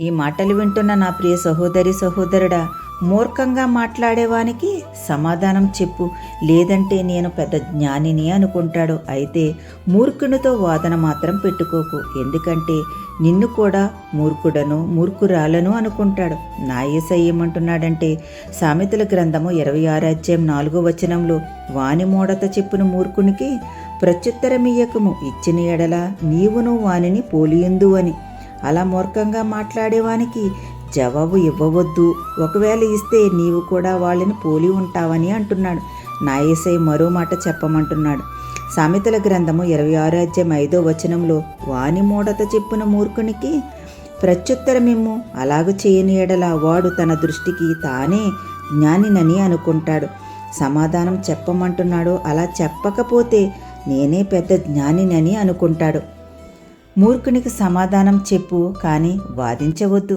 ఈ మాటలు వింటున్న నా ప్రియ సహోదరి సహోదరుడా మూర్ఖంగా మాట్లాడేవానికి సమాధానం చెప్పు. లేదంటే నేను పెద్ద జ్ఞానిని అనుకుంటాడు. అయితే మూర్ఖునితో వాదన మాత్రం పెట్టుకోకు. ఎందుకంటే నిన్ను కూడా మూర్ఖుడను మూర్ఖురాలను అనుకుంటాడు. నా ఏసై ఏమంటున్నాడంటే సామెతల గ్రంథము ఇరవై ఆరు అధ్యాయం నాలుగో వచనంలో వాని మూడత చెప్పున మూర్ఖునికి ప్రత్యుత్తరమియ్యకము. ఇచ్చిన ఎడల నీవును వానిని పోలియుందు అని అలా మూర్ఖంగా మాట్లాడేవానికి జవాబు ఇవ్వవద్దు. ఒకవేళ ఇస్తే నీవు కూడా వాళ్ళని పోలి ఉంటావని అంటున్నాడు. నాయసై మరో మాట చెప్పమంటున్నాడు. సామెతల గ్రంథము ఇరవై ఆరు అధ్యాయం ఐదో వచనంలో వాని మూడత చెప్పిన మూర్ఖునికి ప్రత్యుత్తరమిమ్ము. అలాగ చేయని ఎడల వాడు తన దృష్టికి తానే జ్ఞానినని అనుకుంటాడు. సమాధానం చెప్పమంటున్నాడు అలా చెప్పకపోతే నేనే పెద్ద జ్ఞానినని అనుకుంటాడు. మూర్ఖునికి సమాధానం చెప్పు కానీ వాదించవద్దు.